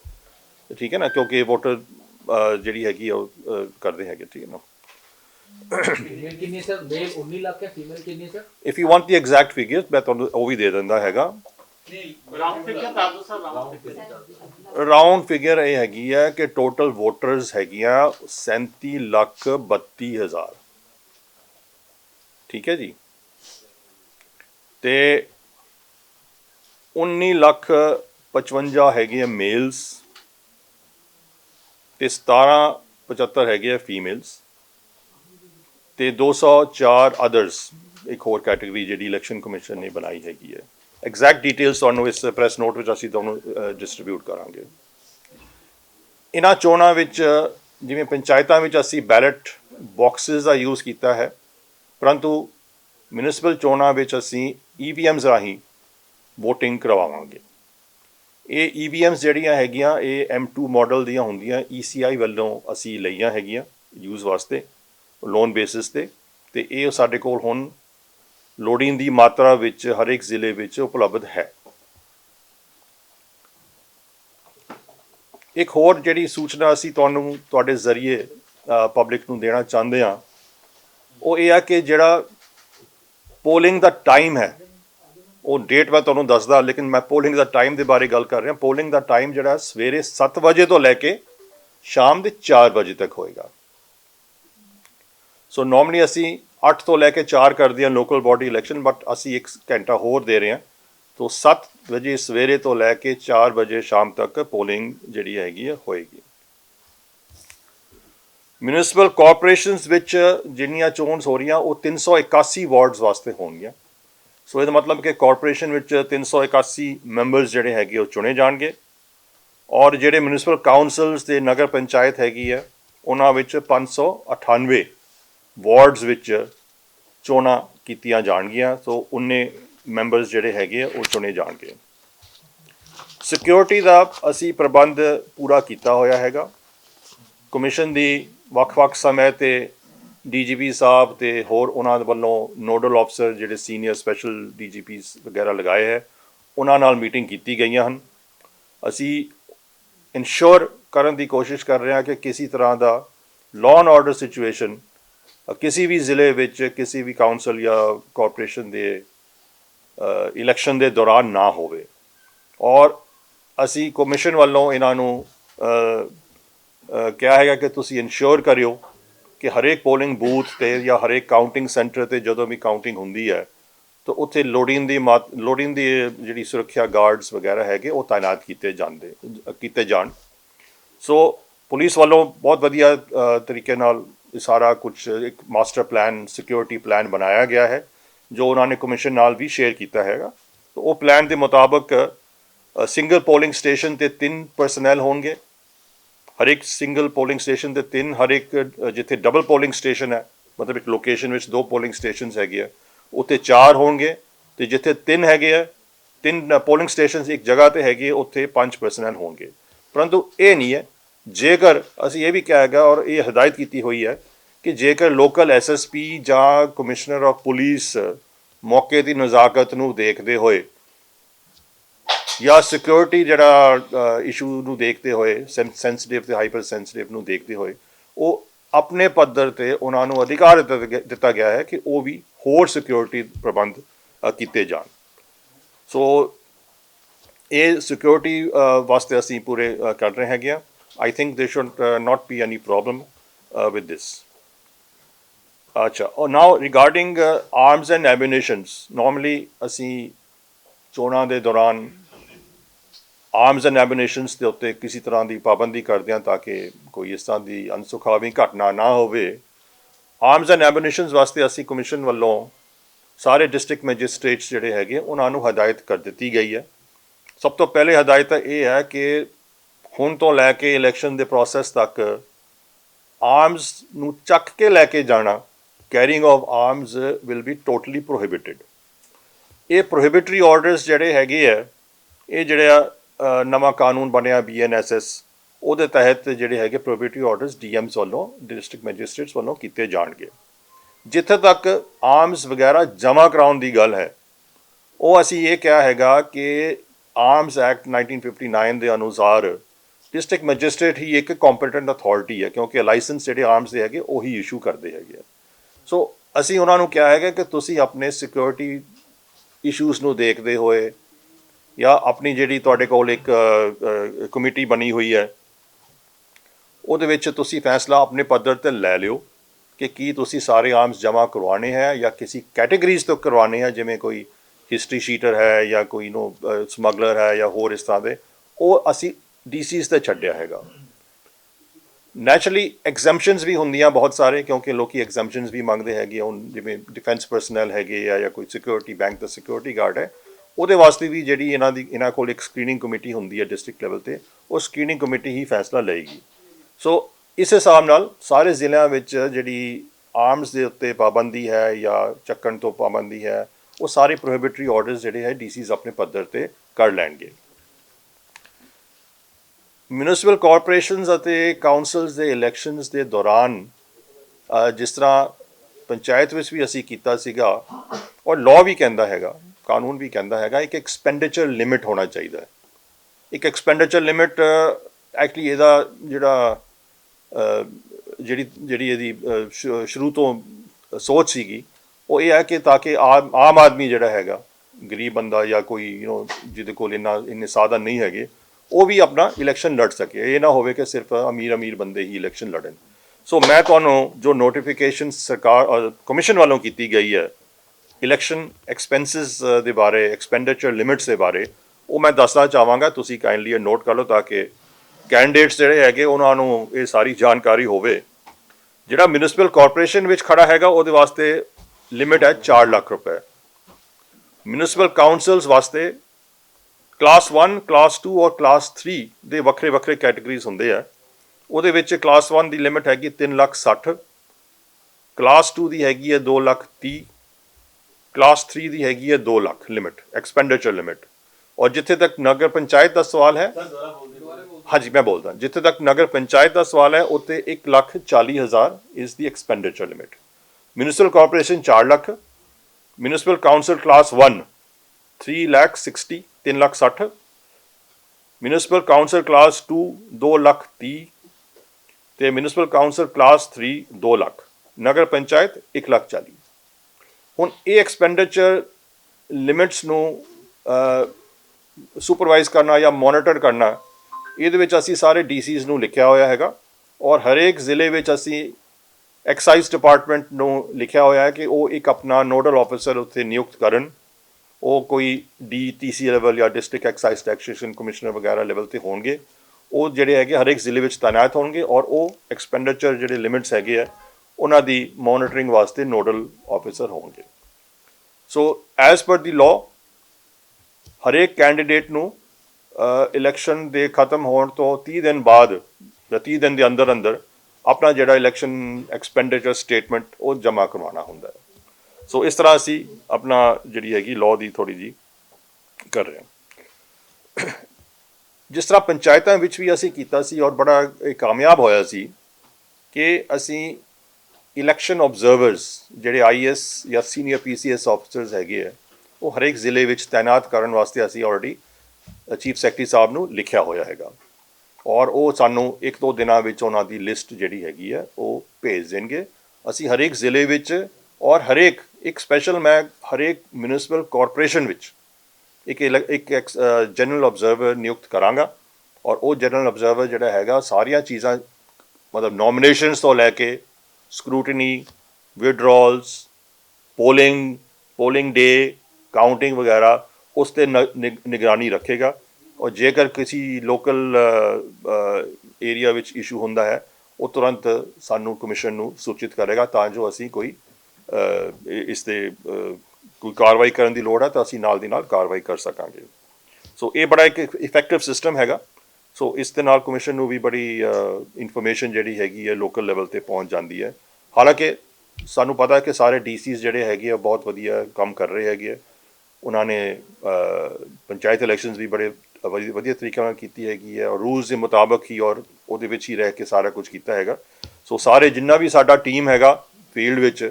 ਠੀਕ ਹੈ ਨਾ? ਕਿਉਂਕਿ ਵੋਟਰ ਜਿਹੜੀ ਹੈਗੀ ਆ ਉਹ ਕਰਦੇ ਹੈਗੇ ਠੀਕ ਹੈ ਨਾ? ਫੀਮੇਲ ਕਿੰਨੀ ਸਰ ਮੇਲ 19 ਲੱਖ ਹੈ ਫੀਮੇਲ ਕਿੰਨੀ sir if you want the exact figure ਮੈਂ ਤੁਹਾਨੂੰ ਉਹ ਵੀ ਦੇ ਦਿੰਦਾ ਹੈਗਾ। ਰਾਉਂਡ ਫਿਗਰ ਇਹ ਹੈਗੀ ਹੈ ਕਿ ਟੋਟਲ ਵੋਟਰਸ ਹੈਗੀਆਂ 37 ਲੱਖ 32 ਹਜ਼ਾਰ। ਠੀਕ ਹੈ ਜੀ? ਤੇ 19 ਲੱਖ 55 ਹੈਗੇ ਆ ਮੇਲਸ ਤੇ 17 75 ਹੈਗੇ ਆ ਫੀਮੇਲਸ ਤੇ 204 ਅਦਰਸ ਇੱਕ ਹੋਰ ਕੈਟਾਗਰੀ ਜਿਹੜੀ ਇਲੈਕਸ਼ਨ ਕਮਿਸ਼ਨ ਨੇ ਬਣਾਈ ਹੈਗੀ ਹੈ। ਐਗਜ਼ੈਕਟ ਡਿਟੇਲਸ ਤੁਹਾਨੂੰ ਇਸ ਪ੍ਰੈਸ ਨੋਟ ਵਿੱਚ ਅਸੀਂ ਤੁਹਾਨੂੰ ਡਿਸਟ੍ਰੀਬਿਊਟ ਕਰਾਂਗੇ। ਇਹਨਾਂ ਚੋਣਾਂ ਵਿੱਚ, ਜਿਵੇਂ ਪੰਚਾਇਤਾਂ ਵਿੱਚ ਅਸੀਂ ਬੈਲਟ ਬਾਕਸਸ ਦਾ ਯੂਜ਼ ਕੀਤਾ ਹੈ, ਪਰੰਤੂ ਮਿਊਨਿਸਪਲ ਚੋਣਾਂ ਵਿੱਚ ਅਸੀਂ ਈਵੀਐਮਸ ਰਾਹੀਂ VOTING ਕਰਵਾਵਾਂਗੇ। ਇਹ ਈਵੀਐਮਸ ਜਿਹੜੀਆਂ ਹੈਗੀਆਂ, ਇਹ M2 ਮਾਡਲ ਦੀਆਂ ਹੁੰਦੀਆਂ ECI ਵੱਲੋਂ ਅਸੀਂ ਲਈਆਂ ਹੈਗੀਆਂ ਯੂਜ਼ ਵਾਸਤੇ ਲੋਨ ਬੇਸਿਸ ਤੇ ਤੇ ਇਹ ਸਾਡੇ ਕੋਲ ਹੁਣ ਲੋੜੀਂਦੀ ਮਾਤਰਾ ਵਿੱਚ ਹਰੇਕ ਜ਼ਿਲ੍ਹੇ ਵਿੱਚ ਉਪਲਬਧ ਹੈ। ਇੱਕ ਹੋਰ ਜਿਹੜੀ ਸੂਚਨਾ ਅਸੀਂ ਤੁਹਾਨੂੰ ਤੁਹਾਡੇ ਜ਼ਰੀਏ ਪਬਲਿਕ ਨੂੰ ਦੇਣਾ ਚਾਹੁੰਦੇ ਹਾਂ, ਉਹ ਇਹ ਆ ਕਿ ਜਿਹੜਾ ਪੋਲਿੰਗ ਦਾ ਟਾਈਮ ਹੈ, ਉਹ ਡੇਟ ਮੈਂ ਤੁਹਾਨੂੰ ਦੱਸਦਾ, ਲੇਕਿਨ ਮੈਂ ਪੋਲਿੰਗ ਦਾ ਟਾਈਮ ਦੇ ਬਾਰੇ ਗੱਲ ਕਰ ਰਿਹਾ। ਪੋਲਿੰਗ ਦਾ ਟਾਈਮ ਜਿਹੜਾ ਸਵੇਰੇ 7 ਵਜੇ ਤੋਂ ਲੈ ਕੇ ਸ਼ਾਮ ਦੇ 4 ਵਜੇ ਤੱਕ ਹੋਏਗਾ। ਸੋ ਨਾਰਮਲੀ ਅਸੀਂ 8 ਤੋਂ ਲੈ ਕੇ 4 ਕਰਦੇ ਹਾਂ ਲੋਕਲ ਬਾਡੀ ਇਲੈਕਸ਼ਨ ਬਟ ਅਸੀਂ ਇੱਕ ਘੰਟਾ ਹੋਰ ਦੇ ਰਹੇ ਹਾਂ। ਤੋਂ 7 ਵਜੇ ਸਵੇਰੇ ਤੋਂ ਲੈ ਕੇ 4 ਵਜੇ ਸ਼ਾਮ ਤੱਕ ਪੋਲਿੰਗ ਜਿਹੜੀ ਹੈਗੀ ਹੈ ਹੋਏਗੀ। ਮਿਊਨਿਸਪਲ ਕਾਰਪੋਰੇਸ਼ਨਸ ਵਿੱਚ ਜਿੰਨੀਆਂ ਚੋਣਸ ਹੋ ਰਹੀਆਂ, ਉਹ 381 ਵਾਰਡਸ ਵਾਸਤੇ ਹੋਣਗੀਆਂ। ਸੋ ਇਹਦਾ ਮਤਲਬ ਕਿ ਕਾਰਪੋਰੇਸ਼ਨ ਵਿੱਚ 381 ਮੈਂਬਰਸ ਜਿਹੜੇ ਹੈਗੇ, ਉਹ ਚੁਣੇ ਜਾਣਗੇ। ਔਰ ਜਿਹੜੇ ਮਿਊਨਿਸਪਲ ਕਾਉਂਸਲਸ ਤੇ ਨਗਰ ਪੰਚਾਇਤ ਹੈਗੀ ਹੈ ਉਹਨਾਂ ਵਿੱਚ 598 ਵਾਰਡਸ ਵਿੱਚ ਚੋਣਾਂ ਕੀਤੀਆਂ ਜਾਣਗੀਆਂ, ਸੋ ਉਨੇ ਮੈਂਬਰਸ ਜਿਹੜੇ ਹੈਗੇ ਆ, ਉਹ ਚੁਣੇ ਜਾਣਗੇ। ਸਿਕਿਉਰਿਟੀ ਦਾ ਅਸੀਂ ਪ੍ਰਬੰਧ ਪੂਰਾ ਕੀਤਾ ਹੋਇਆ ਹੈਗਾ। ਕਮਿਸ਼ਨ ਦੀ ਵੱਖ-ਵੱਖ ਸਮੇਂ ਤੇ ਡੀਜੀਪੀ ਸਾਹਿਬ ਤੇ ਹੋਰ ਉਹਨਾਂ ਦੇ ਵੱਲੋਂ ਨੋਡਲ ਅਫਸਰ ਜਿਹੜੇ ਸੀਨੀਅਰ ਸਪੈਸ਼ਲ ਡੀਜੀਪੀਸ ਵਗੈਰਾ ਲਗਾਏ ਹੈ, ਉਹਨਾਂ ਨਾਲ ਮੀਟਿੰਗ ਕੀਤੀ ਗਈਆਂ ਹਨ। ਅਸੀਂ ਇਨਸ਼ੋਰ ਕਰਨ ਦੀ ਕੋਸ਼ਿਸ਼ ਕਰ ਰਹੇ ਹਾਂ ਕਿ ਕਿਸੇ ਤਰ੍ਹਾਂ ਦਾ ਲਾਅ ਐਂਡ ਆਰਡਰ ਸਿਚੁਏਸ਼ਨ ਕਿਸੇ ਵੀ ਜ਼ਿਲ੍ਹੇ ਵਿੱਚ ਕਿਸੇ ਵੀ ਕਾਉਂਸਲ ਜਾਂ ਕਾਰਪੋਰੇਸ਼ਨ ਦੇ ਇਲੈਕਸ਼ਨ ਦੇ ਦੌਰਾਨ ਨਾ ਹੋਵੇ। ਔਰ ਅਸੀਂ ਕਮਿਸ਼ਨ ਵੱਲੋਂ ਇਹਨਾਂ ਨੂੰ ਕਿਹਾ ਹੈਗਾ ਕਿ ਤੁਸੀਂ ਇਨਸ਼ੋਰ ਕਰਿਓ ਕਿ ਹਰੇਕ ਪੋਲਿੰਗ ਬੂਥ ਤੇ ਜਾਂ ਹਰੇਕ ਕਾਊਂਟਿੰਗ ਸੈਂਟਰ ਤੇ ਜਦੋਂ ਵੀ ਕਾਊਂਟਿੰਗ ਹੁੰਦੀ ਹੈ, ਤਾਂ ਉੱਥੇ ਲੋੜੀਂਦੀ ਮਾਤ- ਲੋੜੀਂਦੀ ਜਿਹੜੀ ਸੁਰੱਖਿਆ ਗਾਰਡਸ ਵਗੈਰਾ ਹੈਗੇ, ਉਹ ਤਾਇਨਾਤ ਕੀਤੇ ਜਾਂਦੇ ਕੀਤੇ ਜਾਣ। ਸੋ ਪੁਲਿਸ ਵੱਲੋਂ ਬਹੁਤ ਵਧੀਆ ਤਰੀਕੇ ਨਾਲ ਸਾਰਾ ਕੁਝ ਇੱਕ ਮਾਸਟਰ ਪਲਾਨ ਸਿਕਿਉਰਿਟੀ ਪਲਾਨ ਬਣਾਇਆ ਗਿਆ ਹੈ ਜੋ ਉਹਨਾਂ ਨੇ ਕਮਿਸ਼ਨ ਨਾਲ ਵੀ ਸ਼ੇਅਰ ਕੀਤਾ ਹੈਗਾ। ਤਾਂ ਉਹ ਪਲਾਨ ਦੇ ਮੁਤਾਬਕ ਸਿੰਗਲ ਪੋਲਿੰਗ ਸਟੇਸ਼ਨ ਤੇ ਤਿੰਨ ਪਰਸਨਲ ਹੋਣਗੇ। ਹਰ ਇੱਕ ਸਿੰਗਲ ਪੋਲਿੰਗ ਸਟੇਸ਼ਨ ਤੇ ਤਿੰਨ ਹਰ ਇੱਕ ਜਿੱਥੇ ਡਬਲ ਪੋਲਿੰਗ ਸਟੇਸ਼ਨ ਹੈ ਮਤਲਬ ਇੱਕ ਲੋਕੇਸ਼ਨ ਵਿੱਚ ਦੋ ਪੋਲਿੰਗ ਸਟੇਸ਼ਨਸ ਹੈਗੇ ਆ ਉੱਥੇ ਚਾਰ ਹੋਣਗੇ। ਤੇ ਜਿੱਥੇ ਤਿੰਨ ਹੈਗੇ ਆ ਤਿੰਨ ਪੋਲਿੰਗ ਸਟੇਸ਼ਨਸ ਇੱਕ ਜਗ੍ਹਾ ਤੇ ਹੈਗੇ ਆ, ਉੱਥੇ ਪੰਜ ਪਰਸਨਲ ਹੋਣਗੇ। ਪਰੰਤੂ ਇਹ ਨਹੀਂ ਹੈ ਜੇਕਰ ਅਸੀਂ ਇਹ ਵੀ ਕਿਹਾ ਹੈਗਾ ਔਰ ਇਹ ਹਦਾਇਤ ਕੀਤੀ ਹੋਈ ਹੈ ਕਿ ਜੇਕਰ ਲੋਕਲ ਐਸਐਸਪੀ ਜਾਂ ਕਮਿਸ਼ਨਰ ਆਫ ਪੁਲਿਸ ਮੌਕੇ ਦੀ ਨਜ਼ਾਕਤ ਨੂੰ ਦੇਖਦੇ ਹੋਏ ਜਾਂ ਸਿਕਿਉਰਿਟੀ ਜਿਹੜਾ ਇਸ਼ੂ ਨੂੰ ਦੇਖਦੇ ਹੋਏ ਸੈਂਸਿਟਿਵ ਤੇ ਹਾਈਪਰ ਸੈਂਸਿਟਿਵ ਨੂੰ ਦੇਖਦੇ ਹੋਏ, ਉਹ ਆਪਣੇ ਪੱਧਰ ਤੇ ਉਹਨਾਂ ਨੂੰ ਅਧਿਕਾਰ ਦਿੱਤਾ ਗਿਆ- ਦਿੱਤਾ ਗਿਆ ਹੈ ਕਿ ਉਹ ਵੀ ਹੋਰ ਸਿਕਿਉਰਿਟੀ ਪ੍ਰਬੰਧ ਕੀਤੇ ਜਾਣ। ਸੋ ਇਹ ਸਿਕਿਉਰਿਟੀ ਵਾਸਤੇ ਅਸੀਂ ਪੂਰੇ ਕਰ ਰਹੇ ਹੈਗੇ ਆ I think they should not be any problem with this ਅੱਛਾ ਔਰ now regarding arms and ammunitions normally ਅਸੀਂ ਚੋਣਾਂ ਦੇ ਦੌਰਾਨ ਆਰਮਸ ਐਂਡ ਐਮੂਨੇਸ਼ਨਸ ਦੇ ਉੱਤੇ ਕਿਸੇ ਤਰ੍ਹਾਂ ਦੀ ਪਾਬੰਦੀ ਕਰਦੇ ਹਾਂ ਤਾਂ ਕਿ ਕੋਈ ਇਸ ਤਰ੍ਹਾਂ ਦੀ ਅਨਸੁਖਾਵੀ ਘਟਨਾ ਨਾ ਹੋਵੇ ਆਰਮਸ ਐਂਡ ਐਮੂਨੇਸ਼ਨਸ ਵਾਸਤੇ ਅਸੀਂ ਕਮਿਸ਼ਨ ਵੱਲੋਂ ਸਾਰੇ ਡਿਸਟ੍ਰਿਕਟ ਮੈਜਿਸਟ੍ਰੇਟਸ ਜਿਹੜੇ ਹੈਗੇ ਉਹਨਾਂ ਨੂੰ ਹਦਾਇਤ ਕਰ ਦਿੱਤੀ ਗਈ ਹੈ ਸਭ ਤੋਂ ਪਹਿਲੇ ਹਦਾਇਤ ਇਹ ਹੈ ਕਿ ਹੁਣ ਤੋਂ ਲੈ ਕੇ ਇਲੈਕਸ਼ਨ ਦੇ ਪ੍ਰੋਸੈਸ ਤੱਕ ਆਰਮਸ ਨੂੰ ਚੱਕ ਕੇ ਲੈ ਕੇ ਜਾਣਾ carrying of arms will be totally prohibited ਇਹ ਪ੍ਰੋਹਿਬਿਟਰੀ ਆਰਡਰਸ ਜਿਹੜੇ ਹੈਗੇ ਆ ਇਹ ਜਿਹੜਾ ਅ, ਨਵਾਂ ਕਾਨੂੰਨ ਬਣਿਆ ਬੀਐਨਐਸਐਸ ਉਹਦੇ ਤਹਿਤ ਜਿਹੜੇ ਹੈਗੇ ਪ੍ਰੋਹਿਬਿਟਰੀ ਆਰਡਰਸ ਡੀਐਮਸ ਵੱਲੋਂ ਡਿਸਟ੍ਰਿਕਟ ਮੈਜਿਸਟ੍ਰੇਟਸ ਵੱਲੋਂ ਕੀਤੇ ਜਾਣਗੇ। ਜਿੱਥੇ ਤੱਕ ਆਰਮਸ ਵਗੈਰਾ ਜਮ੍ਹਾਂ ਕਰਾਉਣ ਦੀ ਗੱਲ ਹੈ ਉਹ ਅਸੀਂ ਇਹ ਕਿਹਾ ਹੈਗਾ ਕਿ ਆਰਮਸ ਐਕਟ 1959 ਦੇ ਅਨੁਸਾਰ ਡਿਸਟ੍ਰਿਕਟ ਮੈਜਿਸਟ੍ਰੇਟ ਹੀ ਇੱਕ ਕੰਪੀਟੈਂਟ ਅਥਾਰਟੀ ਹੈ, ਕਿਉਂਕਿ ਲਾਇਸੈਂਸ ਜਿਹੜੇ ਆਰਮਸ ਦੇ ਹੈਗੇ, ਉਹੀ ਇਸ਼ੂ ਕਰਦੇ ਹੈਗੇ ਆ। ਸੋ ਅਸੀਂ ਉਹਨਾਂ ਨੂੰ ਕਿਹਾ ਹੈਗਾ ਕਿ ਤੁਸੀਂ ਆਪਣੇ ਸਿਕਿਉਰਿਟੀ ਇਸ਼ੂਜ਼ ਨੂੰ ਦੇਖਦੇ ਹੋਏ ਜਾਂ ਆਪਣੀ ਜਿਹੜੀ ਤੁਹਾਡੇ ਕੋਲ ਇੱਕ ਕਮੇਟੀ ਬਣੀ ਹੋਈ ਹੈ, ਉਹਦੇ ਵਿੱਚ ਤੁਸੀਂ ਫੈਸਲਾ ਆਪਣੇ ਪੱਧਰ ਤੇ ਲੈ ਲਿਓ ਕਿ ਕੀ ਤੁਸੀਂ ਸਾਰੇ ਆਰਮਸ ਜਮ੍ਹਾਂ ਕਰਵਾਉਣੇ ਹੈ ਜਾਂ ਕਿਸੇ ਕੈਟਾਗਰੀਜ਼ ਤੋਂ ਕਰਵਾਉਣੇ ਹੈ, ਜਿਵੇਂ ਕੋਈ ਹਿਸਟਰੀ ਸ਼ੀਟਰ ਹੈ ਜਾਂ ਕੋਈ ਨੋ ਸਮਗਲਰ ਹੈ ਜਾਂ ਹੋਰ ਇਸ ਤਰ੍ਹਾਂ ਦੇ। ਉਹ ਅਸੀਂ ਡੀਸੀਜ਼ ਤੇ ਛੱਡਿਆ ਹੈਗਾ। ਨੈਚੁਰਲੀ ਐਗਜ਼ੈਂਪਸ਼ਨਸ ਵੀ ਹੁੰਦੀਆਂ ਬਹੁਤ ਸਾਰੇ ਕਿਉਂਕਿ ਲੋਕੀ ਐਗਜ਼ੈਂਪਸ਼ਨਸ ਵੀ ਮੰਗਦੇ ਹੈਗੇ ਆ, ਹੁਣ ਜਿਵੇਂ ਡਿਫੈਂਸ ਪਰਸਨਲ ਹੈਗੇ ਆ ਜਾਂ ਕੋਈ ਸਿਕਿਉਰਿਟੀ ਬੈਂਕ ਦਾ ਸਿਕਿਉਰਿਟੀ ਗਾਰਡ ਹੈ ਉਹਦੇ ਵਾਸਤੇ ਵੀ ਜਿਹੜੀ ਇਹਨਾਂ ਦੀ ਇਹਨਾਂ ਕੋਲ ਇੱਕ ਸਕਰੀਨਿੰਗ ਕਮੇਟੀ ਹੁੰਦੀ ਹੈ ਡਿਸਟ੍ਰਿਕਟ ਲੈਵਲ ਤੇ ਉਹ ਸਕਰੀਨਿੰਗ ਕਮੇਟੀ ਹੀ ਫੈਸਲਾ ਲਏਗੀ। ਸੋ ਇਸ ਹਿਸਾਬ ਨਾਲ ਸਾਰੇ ਜ਼ਿਲ੍ਹਿਆਂ ਵਿੱਚ ਜਿਹੜੀ ਆਰਮਸ ਦੇ ਉੱਤੇ ਪਾਬੰਦੀ ਹੈ ਜਾਂ ਚੱਕਣ ਤੋਂ ਪਾਬੰਦੀ ਹੈ ਉਹ ਸਾਰੇ ਪ੍ਰੋਹਿਬਿਟਰੀ ਆਰਡਰਸ ਜਿਹੜੇ ਹੈ ਡੀਸੀਜ਼ ਆਪਣੇ ਪੱਧਰ ਤੇ ਕਰ ਲੈਣਗੇ। ਮਿਊਨਿਸਪਲ ਕਾਰਪੋਰੇਸ਼ਨਸ ਅਤੇ ਕਾਉਂਸਲਸ ਦੇ ਇਲੈਕਸ਼ਨਸ ਦੇ ਦੌਰਾਨ ਜਿਸ ਤਰ੍ਹਾਂ ਪੰਚਾਇਤ ਵਿੱਚ ਵੀ ਅਸੀਂ ਕੀਤਾ ਸੀਗਾ, ਔਰ ਲਾਅ ਵੀ ਕਹਿੰਦਾ ਹੈਗਾ, ਕਾਨੂੰਨ ਵੀ ਕਹਿੰਦਾ ਹੈਗਾ, ਇੱਕ ਐਕਸਪੈਂਡੀਚਰ ਲਿਮਿਟ ਹੋਣਾ ਚਾਹੀਦਾ ਹੈ। ਇੱਕ ਐਕਸਪੈਂਡੀਚਰ ਲਿਮਿਟ ਐਕਚੁਅਲੀ ਇਹਦਾ ਜਿਹੜਾ ਜਿਹੜੀ ਜਿਹੜੀ ਇਹਦੀ ਸ਼ੁਰੂ ਤੋਂ ਸੋਚ ਸੀਗੀ, ਉਹ ਇਹ ਹੈ ਕਿ ਤਾਂ ਕਿ ਆਮ ਆਮ ਆਦਮੀ ਜਿਹੜਾ ਹੈਗਾ, ਗਰੀਬ ਬੰਦਾ ਜਾਂ ਕੋਈ ਯੂ نو ਜਿਹਦੇ ਕੋਲ ਇੰਨਾ, ਇੰਨੇ ਸਾਧਨ ਨਹੀਂ ਹੈਗੇ ਉਹ ਵੀ ਆਪਣਾ ਇਲੈਕਸ਼ਨ ਲੜ ਸਕੇ। ਇਹ ਨਾ ਹੋਵੇ ਕਿ ਸਿਰਫ ਅਮੀਰ ਅਮੀਰ ਬੰਦੇ ਹੀ ਇਲੈਕਸ਼ਨ ਲੜਨ। ਸੋ ਮੈਂ ਤੁਹਾਨੂੰ ਜੋ ਨੋਟੀਫਿਕੇਸ਼ਨ ਸਰਕਾਰ ਕਮਿਸ਼ਨ ਵੱਲੋਂ ਕੀਤੀ ਗਈ ਹੈ ਇਲੈਕਸ਼ਨ ਐਕਸਪੈਂਸਸ ਦੇ ਬਾਰੇ ਐਕਸਪੈਂਡੀਚਰ ਲਿਮਿਟਸ ਦੇ ਬਾਰੇ, ਉਹ ਮੈਂ ਦੱਸਣਾ ਚਾਹਾਂਗਾ। ਤੁਸੀਂ ਕਾਈਂਡਲੀ ਨੋਟ ਕਰ ਲਓ ਤਾਂ ਕਿ ਕੈਂਡੀਡੇਟਸ ਜਿਹੜੇ ਹੈਗੇ, ਉਹਨਾਂ ਨੂੰ ਇਹ ਸਾਰੀ ਜਾਣਕਾਰੀ ਹੋਵੇ। ਜਿਹੜਾ ਮਿਊਨਿਸਪਲ ਕਾਰਪੋਰੇਸ਼ਨ ਵਿੱਚ ਖੜਾ ਹੈਗਾ, ਉਹਦੇ ਵਾਸਤੇ ਲਿਮਿਟ ਹੈ 4 ਲੱਖ ਰੁਪਏ। ਮਿਊਨਿਸਪਲ ਕਾਉਂਸਲਸ ਵਾਸਤੇ ਕਲਾਸ 1 ਕਲਾਸ 2 ਔਰ ਕਲਾਸ 3 ਦੇ ਵੱਖਰੇ ਵੱਖਰੇ ਕੈਟਾਗਰੀਜ਼ ਹੁੰਦੇ ਆ। ਉਹਦੇ ਵਿੱਚ ਕਲਾਸ 1 ਦੀ ਲਿਮਿਟ ਹੈਗੀ 3 ਲੱਖ 60 ਕਲਾਸ 2 ਦੀ ਹੈਗੀ ਹੈ 2 ਲੱਖ 30 ਕਲਾਸ 3 ਦੀ ਹੈਗੀ ਹੈ 2 ਲੱਖ ਲਿਮਿਟ ਐਕਸਪੈਂਡੀਚਰ ਲਿਮਿਟ ਔਰ ਜਿੱਥੇ ਤੱਕ ਨਗਰ ਪੰਚਾਇਤ ਦਾ ਸਵਾਲ ਹੈ ਹਾਂਜੀ ਮੈਂ ਬੋਲਦਾ। ਜਿੱਥੇ ਤੱਕ ਨਗਰ ਪੰਚਾਇਤ ਦਾ ਸਵਾਲ ਹੈ ਉੱਤੇ 1 ਲੱਖ 40 ਹਜ਼ਾਰ ਇਸ ਦੀ expenditure limit municipal corporation 4 lakh municipal council class 1 3 lakh 60 3 lakh 60 municipal council class 2 2 lakh 30 ਤੇ ਮਿਊਨਿਸਪਲ ਕਾਉਂਸਲ ਕਲਾਸ 3 2 ਲੱਖ। ਨਗਰ ਪੰਚਾਇਤ 1 ਲੱਖ 40 ਹੁਣ ਇਹ ਐਕਸਪੈਂਡੀਚਰ ਲਿਮਿਟਸ ਨੂੰ ਸੁਪਰਵਾਈਜ਼ ਕਰਨਾ ਜਾਂ ਮੋਨੀਟਰ ਕਰਨਾ, ਇਹਦੇ ਵਿੱਚ ਅਸੀਂ ਸਾਰੇ ਡੀਸੀਜ਼ ਨੂੰ ਲਿਖਿਆ ਹੋਇਆ ਹੈਗਾ ਔਰ ਹਰੇਕ ਜ਼ਿਲ੍ਹੇ ਵਿੱਚ ਅਸੀਂ ਐਕਸਾਈਜ਼ ਡਿਪਾਰਟਮੈਂਟ ਨੂੰ ਲਿਖਿਆ ਹੋਇਆ ਹੈ ਕਿ ਉਹ ਇੱਕ ਆਪਣਾ ਨੋਡਲ ਆਫੀਸਰ ਉੱਥੇ ਨਿਯੁਕਤ ਕਰਨ। ਉਹ ਕੋਈ ਡੀਟੀਸੀ ਲੈਵਲ ਜਾਂ ਡਿਸਟ੍ਰਿਕਟ ਐਕਸਾਈਜ਼ ਟੈਕਸੇਸ਼ਨ ਕਮਿਸ਼ਨਰ ਵਗੈਰਾ ਲੈਵਲ ਤੇ ਹੋਣਗੇ। ਉਹ ਜਿਹੜੇ ਹੈਗੇ ਹਰੇਕ ਜ਼ਿਲ੍ਹੇ ਵਿੱਚ ਤਾਇਨਾਤ ਹੋਣਗੇ ਔਰ ਉਹ ਐਕਸਪੈਂਡੀਚਰ ਜਿਹੜੇ ਲਿਮਿਟਸ ਹੈਗੇ ਆ, ਉਹਨਾਂ ਦੀ ਮੋਨੀਟਰਿੰਗ ਵਾਸਤੇ ਨੋਡਲ ਆਫੀਸਰ ਹੋਣਗੇ। So as per the law ਹਰੇਕ ਕੈਂਡੀਡੇਟ ਨੂੰ ਇਲੈਕਸ਼ਨ ਦੇ ਖਤਮ ਹੋਣ ਤੋਂ 30 ਦਿਨ ਬਾਅਦ ਜਾਂ 30 ਦਿਨ ਦੇ ਅੰਦਰ ਅੰਦਰ ਆਪਣਾ ਜਿਹੜਾ ਇਲੈਕਸ਼ਨ ਐਕਸਪੈਂਡੀਚਰ ਸਟੇਟਮੈਂਟ ਉਹ ਜਮ੍ਹਾਂ ਕਰਵਾਉਣਾ ਹੁੰਦਾ ਹੈ। ਸੋ ਇਸ ਤਰ੍ਹਾਂ ਅਸੀਂ ਆਪਣਾ ਜਿਹੜੀ ਹੈਗੀ ਲਾਅ ਦੀ ਥੋੜੀ ਜੀ ਕਰ ਰਹੇ ਹਾਂ। ਜਿਸ ਤਰ੍ਹਾਂ ਪੰਚਾਇਤਾਂ ਵਿੱਚ ਵੀ ਅਸੀਂ ਕੀਤਾ ਸੀ ਔਰ ਬੜਾ ਇਹ ਕਾਮਯਾਬ ਹੋਇਆ ਸੀ ਕਿ ਅਸੀਂ ਇਲੈਕਸ਼ਨ ਆਬਜ਼ਰਵਰਸ ਜਿਹੜੇ ਆਈਐਸ ਜਾਂ ਸੀਨੀਅਰ ਪੀਸੀਐਸ ਆਫੀਸਰਸ ਹੈਗੇ ਆ, ਉਹ ਹਰੇਕ ਜ਼ਿਲ੍ਹੇ ਵਿੱਚ ਤਾਇਨਾਤ ਕਰਨ ਵਾਸਤੇ ਅਸੀਂ ਆਲਰੇਡੀ ਚੀਫ ਸੈਕਟਰੀ ਸਾਹਿਬ ਨੂੰ ਲਿਖਿਆ ਹੋਇਆ ਹੈਗਾ। ਔਰ ਉਹ ਸਾਨੂੰ ਇੱਕ ਦੋ ਦਿਨਾਂ ਵਿੱਚ ਉਹਨਾਂ ਦੀ ਲਿਸਟ ਜਿਹੜੀ ਹੈਗੀ ਹੈ ਉਹ ਭੇਜ ਦੇਣਗੇ। ਅਸੀਂ ਹਰੇਕ ਜ਼ਿਲ੍ਹੇ ਵਿੱਚ ਔਰ ਹਰੇਕ ਇੱਕ ਸਪੈਸ਼ਲ ਮੈਂ ਹਰੇਕ ਮਿਊਨਿਸਪਲ ਕਾਰਪੋਰੇਸ਼ਨ ਵਿੱਚ ਇੱਕ ਇਲੈ- ਇੱਕ ਜਨਰਲ ਆਬਜ਼ਰਵਰ ਨਿਯੁਕਤ ਕਰਾਂਗਾ ਔਰ ਉਹ ਜਨਰਲ ਆਬਜ਼ਰਵਰ ਜਿਹੜਾ ਹੈਗਾ ਸਾਰੀਆਂ ਚੀਜ਼ਾਂ ਮਤਲਬ ਨੋਮੀਨੇਸ਼ਨਸ ਤੋਂ ਲੈ ਕੇ scrutiny withdrawals polling polling day counting ਵਗੈਰਾ ਉਸ ਤੇ ਨ- ਨਿਗ- ਨਿਗਰਾਨੀ ਰੱਖੇਗਾ ਔਰ ਜੇਕਰ ਕਿਸੇ ਲੋਕਲ ਏਰੀਆ ਵਿੱਚ ਇਸ਼ੂ ਹੁੰਦਾ ਹੈ, ਉਹ ਤੁਰੰਤ ਸਾਨੂੰ ਕਮਿਸ਼ਨ ਨੂੰ ਸੂਚਿਤ ਕਰੇਗਾ ਤਾਂ ਜੋ ਅਸੀਂ ਕੋਈ ਇਸ ਤੇ ਕੋਈ ਕਾਰਵਾਈ ਕਰਨ ਦੀ ਲੋੜ ਹੈ ਤਾਂ ਅਸੀਂ ਨਾਲ ਦੀ ਨਾਲ ਕਾਰਵਾਈ ਕਰ ਸਕਾਂਗੇ। ਸੋ ਇਹ ਬੜਾ ਇੱਕ ਇਫੈਕਟਿਵ ਸਿਸਟਮ ਹੈਗਾ। ਸੋ ਇਸ ਦੇ ਨਾਲ ਕਮਿਸ਼ਨ ਨੂੰ ਵੀ ਬੜੀ ਇਨਫੋਰਮੇਸ਼ਨ ਜਿਹੜੀ ਹੈਗੀ ਹੈ ਲੋਕਲ ਲੈਵਲ ਤੇ ਪਹੁੰਚ ਜਾਂਦੀ ਹੈ। ਹਾਲਾਂਕਿ ਸਾਨੂੰ ਪਤਾ ਹੈ ਕਿ ਸਾਰੇ ਡੀਸੀਸ ਜਿਹੜੇ ਹੈਗੇ ਆ ਬਹੁਤ ਵਧੀਆ ਕੰਮ ਕਰ ਰਹੇ ਹੈਗੇ ਆ। ਉਹਨਾਂ ਨੇ ਪੰਚਾਇਤ ਇਲੈਕਸ਼ਨਸ ਵੀ ਬੜੇ ਵਧੀ- ਵਧੀਆ ਤਰੀਕੇ ਨਾਲ ਕੀਤੀ ਹੈਗੀ ਹੈ ਔਰ ਰੂਲਸ ਦੇ ਮੁਤਾਬਕ ਹੀ ਔਰ ਉਹਦੇ ਵਿੱਚ ਹੀ ਰਹਿ ਕੇ ਸਾਰਾ ਕੁਝ ਕੀਤਾ ਹੈਗਾ। ਸੋ ਸਾਰੇ ਜਿੰਨਾ ਵੀ ਸਾਡਾ ਟੀਮ ਹੈਗਾ ਫੀਲਡ ਵਿੱਚ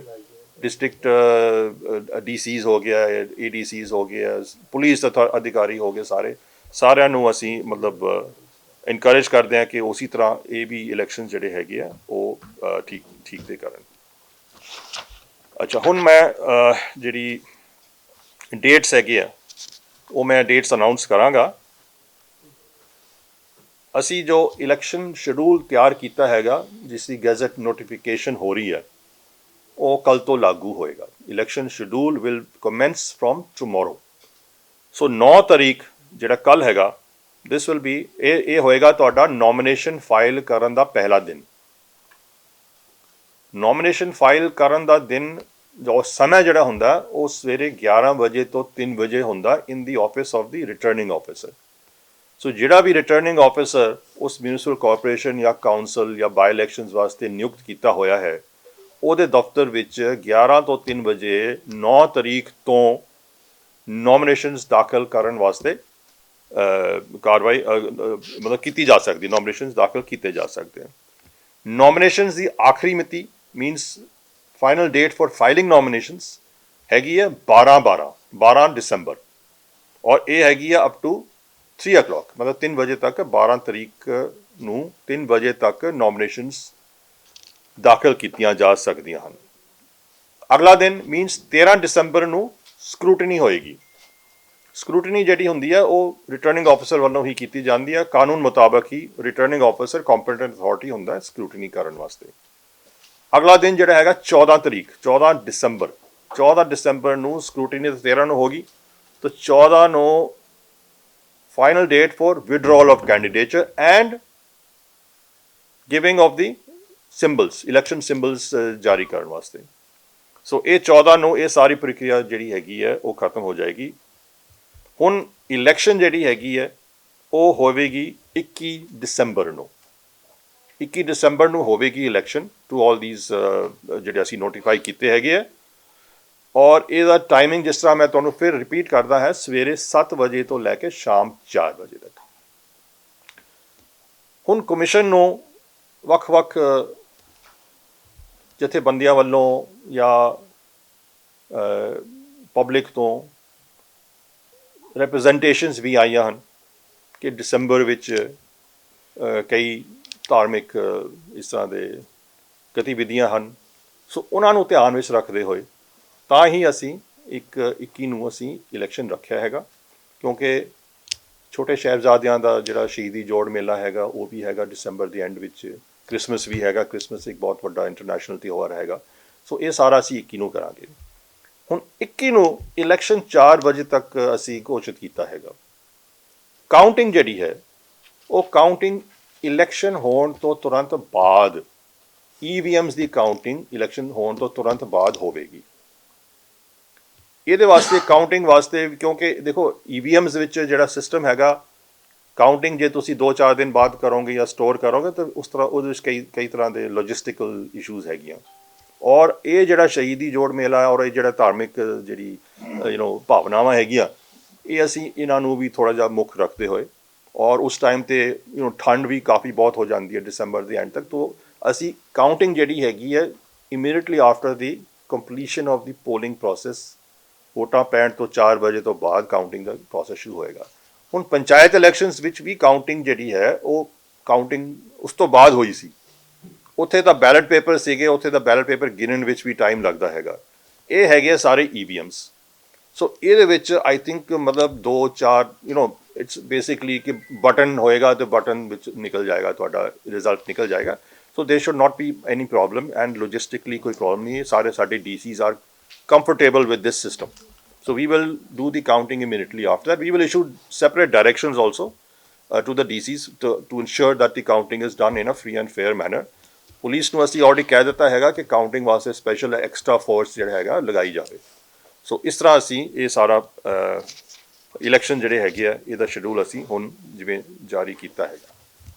ਡਿਸਟ੍ਰਿਕਟ ਡੀਸੀਜ਼ uh, uh, ਹੋ ਗਿਆ ਏਡੀਸੀਜ਼ ਹੋ ਗਿਆ ਪੁਲਿਸ ਅਥਾ- ਅਧਿਕਾਰੀ ਹੋ ਗਏ ਸਾਰੇ। ਸਾਰਿਆਂ ਨੂੰ ਅਸੀਂ ਮਤਲਬ ਇਨਕਰੇਜ ਕਰਦੇ ਹਾਂ ਕਿ ਉਸੇ ਤਰ੍ਹਾਂ ਇਹ ਵੀ ਇਲੈਕਸ਼ਨ ਜਿਹੜੇ ਹੈਗੇ ਆ, ਉਹ ਠੀਕ ਠੀਕ ਦੇ ਕਰਨ। ਅੱਛਾ, ਹੁਣ ਮੈਂ ਜਿਹੜੀ ਡੇਟਸ ਹੈਗੇ ਆ, ਉਹ ਮੈਂ ਡੇਟਸ ਅਨਾਉਂਸ ਕਰਾਂਗਾ। ਅਸੀਂ ਜੋ ਇਲੈਕਸ਼ਨ ਸ਼ਡਿਊਲ ਤਿਆਰ ਕੀਤਾ ਹੈਗਾ, ਜਿਸ ਦੀ ਗੈਜ਼ਟ ਨੋਟੀਫਿਕੇਸ਼ਨ ਹੋ ਰਹੀ ਹੈ ਉਹ ਕੱਲ ਤੋਂ ਲਾਗੂ ਹੋਏਗਾ। Election schedule will commence from tomorrow so 9 ਤਾਰੀਖ ਜਿਹੜਾ ਕੱਲ ਹੈਗਾ ਦਿਸ ਵਿਲ ਬੀ ਇਹ ਇਹ ਹੋਏਗਾ ਤੁਹਾਡਾ ਨੋਮੀਨੇਸ਼ਨ ਫਾਈਲ ਕਰਨ ਦਾ ਪਹਿਲਾ ਦਿਨ। ਨੋਮੀਨੇਸ਼ਨ ਫਾਈਲ ਕਰਨ ਦਾ ਦਿਨ, ਜੋ ਸਮਾਂ ਜਿਹੜਾ ਹੁੰਦਾ, ਉਹ ਸਵੇਰੇ 11 ਵਜੇ ਤੋਂ 3 ਵਜੇ ਹੁੰਦਾ in the office of the returning officer so ਜਿਹੜਾ ਵੀ ਰਿਟਰਨਿੰਗ ਆਫੀਸਰ ਉਸ ਮਿਊਨਿਸਪਲ ਕਾਰਪੋਰੇਸ਼ਨ ਜਾਂ ਕਾਉਂਸਲ ਜਾਂ ਬਾਈ ਇਲੈਕਸ਼ਨਸ ਵਾਸਤੇ ਨਿਯੁਕਤ ਕੀਤਾ ਹੋਇਆ ਹੈ ਉਹਦੇ ਦਫ਼ਤਰ ਵਿੱਚ 11 ਤੋਂ 3 ਵਜੇ 9 ਤਰੀਕ ਤੋਂ ਨੋਮੀਨੇਸ਼ਨਸ ਦਾਖਲ ਕਰਨ ਵਾਸਤੇ ਕਾਰਵਾਈ ਮਤਲਬ ਕੀਤੀ ਜਾ ਸਕਦੀ ਨੋਮੀਨੇਸ਼ਨਸ ਦਾਖਲ ਕੀਤੇ ਜਾ ਸਕਦੇ ਹਨ। ਨੋਮੀਨੇਸ਼ਨਸ ਦੀ ਆਖਰੀ ਮਿਤੀ means final date for filing nominations ਹੈਗੀ ਹੈ 12 12 12 ਦਸੰਬਰ। ਔਰ ਇਹ ਹੈਗੀ ਹੈ ਅਪ ਟੂ 3 o'clock, ਮਤਲਬ 3 ਵਜੇ ਤੱਕ 12 ਤਰੀਕ ਨੂੰ 3 ਵਜੇ ਤੱਕ ਨੋਮੀਨੇਸ਼ਨਸ ਦਾਖਲ ਕੀਤੀਆਂ ਜਾ ਸਕਦੀਆਂ ਹਨ। ਅਗਲਾ ਦਿਨ ਮੀਨਸ 13 ਦਸੰਬਰ ਨੂੰ ਸਕਰੂਟਨੀ ਹੋਏਗੀ। ਸਕਰੂਟਨੀ ਜਿਹੜੀ ਹੁੰਦੀ ਹੈ ਉਹ ਰਿਟਰਨਿੰਗ ਆਫੀਸਰ ਵੱਲੋਂ ਹੀ ਕੀਤੀ ਜਾਂਦੀ ਹੈ ਕਾਨੂੰਨ ਮੁਤਾਬਕ ਹੀ ਰਿਟਰਨਿੰਗ ਆਫੀਸਰ ਕੰਪੀਟੈਂਟ ਅਥਾਰਟੀ ਹੁੰਦਾ ਹੈ ਸਕਰੂਟਨੀ ਕਰਨ ਵਾਸਤੇ। ਅਗਲਾ ਦਿਨ ਜਿਹੜਾ ਹੈਗਾ 14 ਤਰੀਕ 14 ਦਸੰਬਰ। 14 ਦਸੰਬਰ ਨੂੰ ਸਕਰੂਟਨੀ ਤੇ 13 ਨੂੰ ਹੋਗੀ। ਤਾਂ 14 ਨੂੰ final date for withdrawal of candidature and giving of the symbols election symbols ਜਾਰੀ ਕਰਨ ਵਾਸਤੇ। ਸੋ ਇਹ 14 ਨੂੰ, ਇਹ ਸਾਰੀ ਪ੍ਰਕਿਰਿਆ ਜਿਹੜੀ ਹੈਗੀ ਹੈ, ਉਹ ਖਤਮ ਹੋ ਜਾਏਗੀ। ਹੁਣ ਇਲੈਕਸ਼ਨ ਜਿਹੜੀ ਹੈਗੀ ਹੈ, ਉਹ ਹੋਵੇਗੀ 21 ਦਸੰਬਰ ਨੂੰ। 21 ਦਸੰਬਰ ਨੂੰ ਹੋਵੇਗੀ ਇਲੈਕਸ਼ਨ ਟੂ ਆਲ ਥੀਸ ਜਿਹੜੇ ਅਸੀਂ ਨੋਟੀਫਾਈ ਕੀਤੇ ਹੈਗੇ ਆ। ਔਰ ਇਹਦਾ ਟਾਈਮਿੰਗ ਜਿਸ ਤਰ੍ਹਾਂ ਮੈਂ ਤੁਹਾਨੂੰ ਫਿਰ ਰਿਪੀਟ ਕਰਦਾ ਹੈ, ਸਵੇਰੇ 7 ਵਜੇ ਤੋਂ ਲੈ ਕੇ ਸ਼ਾਮ 4 ਵਜੇ ਤੱਕ। ਹੁਣ ਕਮਿਸ਼ਨ ਨੂੰ ਵੱਖ-ਵੱਖ ਜਥੇਬੰਦੀਆਂ ਵੱਲੋਂ ਜਾਂ ਪਬਲਿਕ ਤੋਂ ਰਿਪਰੈਜ਼ੈਂਟੇਸ਼ਨਸ ਵੀ ਆਈਆਂ ਹਨ ਕਿ ਦਸੰਬਰ ਵਿੱਚ ਕਈ ਧਾਰਮਿਕ ਇਸ ਤਰ੍ਹਾਂ ਦੇ ਗਤੀਵਿਧੀਆਂ ਹਨ। ਸੋ ਉਹਨਾਂ ਨੂੰ ਧਿਆਨ ਵਿੱਚ ਰੱਖਦੇ ਹੋਏ ਤਾਂ ਹੀ ਅਸੀਂ ਇੱਕ 21 ਨੂੰ ਅਸੀਂ ਇਲੈਕਸ਼ਨ ਰੱਖਿਆ ਹੈਗਾ, ਕਿਉਂਕਿ ਛੋਟੇ ਸ਼ਹਿਬਜ਼ਾਦਿਆਂ ਦਾ ਜਿਹੜਾ ਸ਼ਹੀਦੀ ਜੋੜ ਮੇਲਾ ਹੈਗਾ, ਉਹ ਵੀ ਹੈਗਾ ਦਸੰਬਰ ਦੇ ਐਂਡ ਵਿੱਚ। ਕ੍ਰਿਸਮਸ ਵੀ ਹੈਗਾ, ਕ੍ਰਿਸਮਸ ਇੱਕ ਬਹੁਤ ਵੱਡਾ ਇੰਟਰਨੈਸ਼ਨਲ ਤਿਉਹਾਰ ਹੈਗਾ। ਸੋ ਇਹ ਸਾਰਾ ਅਸੀਂ 21 ਨੂੰ ਕਰਾਂਗੇ। ਹੁਣ 21 ਨੂੰ ਇਲੈਕਸ਼ਨ 4 ਵਜੇ ਤੱਕ ਅਸੀਂ ਘੋਸ਼ਿਤ ਕੀਤਾ ਹੈਗਾ। ਕਾਊਂਟਿੰਗ ਜਿਹੜੀ ਹੈ, ਉਹ ਕਾਊਂਟਿੰਗ ਇਲੈਕਸ਼ਨ ਹੋਣ ਤੋਂ ਤੁਰੰਤ ਬਾਅਦ ਈਵੀਐਮਸ ਦੀ ਕਾਊਂਟਿੰਗ ਇਲੈਕਸ਼ਨ ਹੋਣ ਤੋਂ ਤੁਰੰਤ ਬਾਅਦ ਹੋਵੇਗੀ। ਇਹਦੇ ਵਾਸਤੇ ਕਾਊਂਟਿੰਗ ਵਾਸਤੇ, ਕਿਉਂਕਿ ਦੇਖੋ ਈਵੀਐਮਸ ਵਿੱਚ ਜਿਹੜਾ ਸਿਸਟਮ ਹੈਗਾ ਕਾਊਂਟਿੰਗ ਜੇ ਤੁਸੀਂ 2-4 ਦਿਨ ਬਾਅਦ ਕਰੋਗੇ ਜਾਂ ਸਟੋਰ ਕਰੋਗੇ ਤਾਂ ਉਸ ਤਰ੍ਹਾਂ ਉਹਦੇ ਵਿੱਚ ਕਈ ਕਈ ਤਰ੍ਹਾਂ ਦੇ ਲੌਜਿਸਟਿਕਲ ਇਸ਼ੂਜ਼ ਹੈਗੀਆਂ ਔਰ ਇਹ ਜਿਹੜਾ ਸ਼ਹੀਦੀ ਜੋੜ ਮੇਲਾ ਹੈ ਔਰ ਇਹ ਜਿਹੜਾ ਧਾਰਮਿਕ ਜਿਹੜੀ ਯੂ نو ਭਾਵਨਾਵਾਂ ਹੈਗੀਆਂ ਇਹ ਅਸੀਂ ਇਹਨਾਂ ਨੂੰ ਵੀ ਥੋੜਾ ਜਿਹਾ ਮੁੱਖ ਰੱਖਦੇ ਹੋਏ ਔਰ ਉਸ ਟਾਈਮ ਤੇ ਯੂ نو ਠੰਡ ਵੀ ਕਾਫੀ ਬਹੁਤ ਹੋ ਜਾਂਦੀ ਹੈ ਦਸੰਬਰ ਦੇ ਐਂਡ ਤੱਕ ਤੋਂ ਅਸੀਂ ਕਾਊਂਟਿੰਗ ਜਿਹੜੀ ਹੈਗੀ ਹੈ immediately after the completion of the polling process ਵੋਟਾਂ ਪੈਣ ਤੋਂ 4 ਵਜੇ ਤੋਂ ਬਾਅਦ ਕਾਊਂਟਿੰਗ ਦਾ ਪ੍ਰੋਸੈਸ ਸ਼ੁਰੂ ਹੋਏਗਾ ਹੁਣ ਪੰਚਾਇਤ ਇਲੈਕਸ਼ਨਸ ਵਿੱਚ ਵੀ ਕਾਊਂਟਿੰਗ ਜਿਹੜੀ ਹੈ, ਉਹ ਕਾਊਂਟਿੰਗ ਉਸ ਤੋਂ ਬਾਅਦ ਹੋਈ ਸੀ। ਉੱਥੇ ਤਾਂ ਬੈਲਟ ਪੇਪਰ ਸੀਗੇ, ਉੱਥੇ ਤਾਂ ਬੈਲਟ ਪੇਪਰ ਗਿਣਨ ਵਿੱਚ ਵੀ ਟਾਈਮ ਲੱਗਦਾ ਹੈਗਾ। ਇਹ ਹੈਗੇ ਆ ਸਾਰੇ ਈਵੀਐਮਸ ਸੋ ਇਹਦੇ ਵਿੱਚ ਆਈ ਥਿੰਕ ਮਤਲਬ 2 4 ਯੂ نو ਇਟਸ ਬੇਸਿਕਲੀ ਕਿ ਬਟਨ ਹੋਏਗਾ ਤੇ ਬਟਨ ਵਿੱਚ ਨਿਕਲ ਜਾਏਗਾ, ਤੁਹਾਡਾ ਰਿਜ਼ਲਟ ਨਿਕਲ ਜਾਏਗਾ। So they should not be any problem and logistically ਕੋਈ ਪ੍ਰੋਬਲਮ ਨਹੀਂ ਹੈ। ਸਾਰੇ ਸਾਡੇ DCs are comfortable with this system So we will do the counting immediately after that. We will issue separate directions also uh, to the DCs to, to ensure that the counting is done in a free and fair manner. Police ਨੂੰ ਅਸੀਂ already ਕਹਿ ਦਿੱਤਾ ਹੈਗਾ ਕਿ counting ਵਾਸਤੇ special extra force ਜਿਹੜਾ ਹੈਗਾ ਲਗਾਈ ਜਾਵੇ ਸੋ ਇਸ ਤਰ੍ਹਾਂ ਅਸੀਂ ਇਹ ਸਾਰਾ ਇਲੈਕਸ਼ਨ ਜਿਹੜੇ ਹੈਗੇ ਆ ਇਹਦਾ ਸ਼ਡਿਊਲ ਅਸੀਂ ਹੁਣ ਜਿਵੇਂ ਜਾਰੀ ਕੀਤਾ ਹੈਗਾ